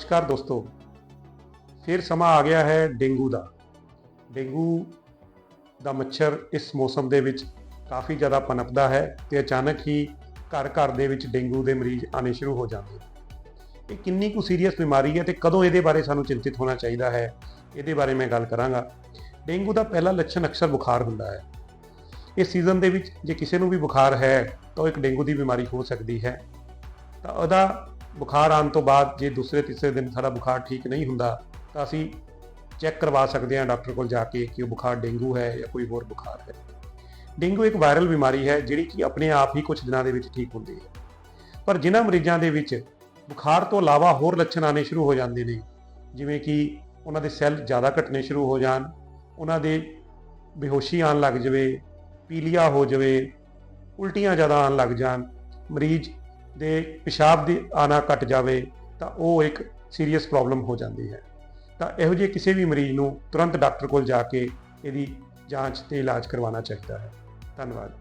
ਨਮਸਕਾਰ ਦੋਸਤੋ। ਫਿਰ ਸਮਾਂ ਆ ਗਿਆ ਹੈ ਡੇਂਗੂ ਦਾ। ਡੇਂਗੂ ਦਾ ਮੱਛਰ ਇਸ ਮੌਸਮ ਦੇ ਵਿੱਚ ਕਾਫੀ ਜ਼ਿਆਦਾ ਪਨਪਦਾ ਹੈ ਤੇ ਅਚਾਨਕ ਹੀ ਘਰ ਘਰ ਦੇ ਵਿੱਚ ਡੇਂਗੂ ਦੇ ਮਰੀਜ਼ ਆਣੇ ਸ਼ੁਰੂ ਹੋ ਜਾਂਦੇ ਇਹ ਕਿੰਨੀ ਕੁ ਸੀਰੀਅਸ ਬਿਮਾਰੀ ਹੈ ਤੇ ਕਦੋਂ ਇਹਦੇ ਬਾਰੇ ਸਾਨੂੰ ਚਿੰਤਿਤ ਹੋਣਾ ਚਾਹੀਦਾ ਹੈ, ਇਹਦੇ ਬਾਰੇ ਮੈਂ ਗੱਲ ਕਰਾਂਗਾ। ਡੇਂਗੂ ਦਾ ਪਹਿਲਾ ਲੱਛਣ ਅਕਸਰ ਬੁਖਾਰ ਹੁੰਦਾ ਹੈ। ਇਸ ਸੀਜ਼ਨ ਦੇ ਵਿੱਚ ਜੇ ਕਿਸੇ ਨੂੰ ਵੀ ਬੁਖਾਰ ਹੈ ਤਾਂ ਉਹ ਇੱਕ ਡੇਂਗੂ ਦੀ ਬਿਮਾਰੀ ਹੋ ਸਕਦੀ ਹੈ। ਤਾਂ ਉਹਦਾ ਬੁਖਾਰ ਆਉਣ ਤੋਂ ਬਾਅਦ ਜੇ ਦੂਸਰੇ ਤੀਸਰੇ ਦਿਨ ਸਾਡਾ ਬੁਖਾਰ ਠੀਕ ਨਹੀਂ ਹੁੰਦਾ, ਤਾਂ ਅਸੀਂ ਚੈੱਕ ਕਰਵਾ ਸਕਦੇ ਹਾਂ ਡਾਕਟਰ ਕੋਲ ਜਾ ਕੇ ਕਿ ਉਹ ਬੁਖਾਰ ਡੇਂਗੂ ਹੈ ਜਾਂ ਕੋਈ ਹੋਰ ਬੁਖਾਰ ਹੈ। ਡੇਂਗੂ ਇੱਕ ਵਾਇਰਲ ਬਿਮਾਰੀ ਹੈ ਜਿਹੜੀ ਕਿ ਆਪਣੇ ਆਪ ਹੀ ਕੁਝ ਦਿਨਾਂ ਦੇ ਵਿੱਚ ਠੀਕ ਹੁੰਦੀ ਹੈ। ਪਰ ਜਿਨ੍ਹਾਂ ਮਰੀਜ਼ਾਂ ਦੇ ਵਿੱਚ ਬੁਖਾਰ ਤੋਂ ਇਲਾਵਾ ਹੋਰ ਲੱਛਣ ਆਣੇ ਸ਼ੁਰੂ ਹੋ ਜਾਂਦੇ ਨੇ, ਜਿਵੇਂ ਕਿ ਉਹਨਾਂ ਦੇ ਸੈੱਲ ਜ਼ਿਆਦਾ ਘਟਣੇ ਸ਼ੁਰੂ ਹੋ ਜਾਣ, ਉਹਨਾਂ ਦੇ ਬੇਹੋਸ਼ੀ ਆਉਣ ਲੱਗ ਜਾਵੇ, ਪੀਲੀਆ ਹੋ ਜਾਵੇ, ਉਲਟੀਆਂ ਜ਼ਿਆਦਾ ਆਉਣ ਲੱਗ ਜਾਣ, ਮਰੀਜ਼ ਦੇ ਪਿਸ਼ਾਬ ਦੀ ਆਣਾ ਘਟ ਜਾਵੇ ਤਾਂ ਉਹ ਇੱਕ ਸੀਰੀਅਸ ਪ੍ਰੋਬਲਮ ਹੋ ਜਾਂਦੀ ਹੈ। ਤਾਂ ਇਹੋ ਜਿਹੇ ਕਿਸੇ ਵੀ ਮਰੀਜ਼ ਨੂੰ ਤੁਰੰਤ ਡਾਕਟਰ ਕੋਲ ਜਾ ਕੇ ਇਹਦੀ ਜਾਂਚ ਤੇ ਇਲਾਜ ਕਰਵਾਉਣਾ ਚਾਹੀਦਾ ਹੈ। ਧੰਨਵਾਦ।